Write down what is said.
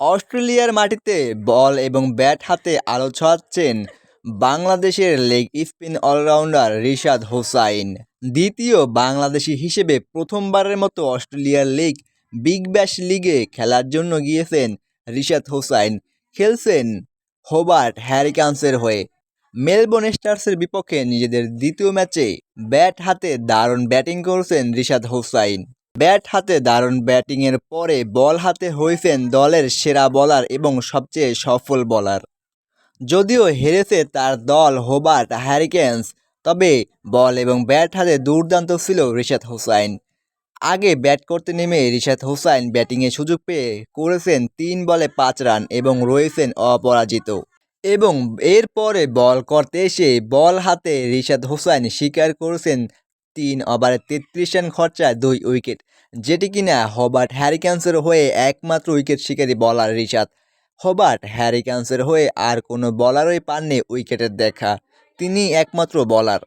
অস্ট্রেলিয়ার মাটিতে বল এবং ব্যাট হাতে আলো ছড়াচ্ছেন বাংলাদেশের leg spin allrounder Rishad Hossain. দ্বিতীয় বাংলাদেশি হিসেবে প্রথমবারের মতো অস্ট্রেলিয়ার লেগ বিগ ব্যাশ লিগে খেলার জন্য গিয়েছেন রিশাদ হোসাইন। খেলছেন হোবার্ট হ্যারিকান্সের হয়ে। মেলবোর্ন স্টার্সের বিপক্ষে নিজেদের দ্বিতীয় ম্যাচে ব্যাট হাতে দারুণ ব্যাটিং করেছেন রিশাদ হোসাইন। ব্যাট হাতে দারুণ ব্যাটিংয়ের পরে বল হাতে হয়েছেন দলের সেরা বলার এবং সবচেয়ে সফল বলার। যদিও হেরেছে তার দল হোবার্ট হ্যারিকেন্স, তবে বল এবং ব্যাট হাতে দুর্দান্ত ছিল রিশাদ হোসাইন। আগে ব্যাট করতে নেমে রিশাদ হোসাইন ব্যাটিংয়ে সুযোগ পেয়ে করেছেন তিন বলে পাঁচ রান এবং রয়েছেন অপরাজিত। এবং এরপরে বল করতে এসে বল হাতে রিশাদ হোসাইন স্বীকার করেছেন তিন ওভারে তেত্রিশ রান খরচায় দুই উইকেট, যেটি কিনা হবার্ট হ্যারিক্যান্সের হয়ে একমাত্র উইকেট শিকারী বলার রিশাদ। হবার্ট হ্যারিক্যান্সের হয়ে আর কোনো বলারই পাননি উইকেটের দেখা তিনি একমাত্র বলার।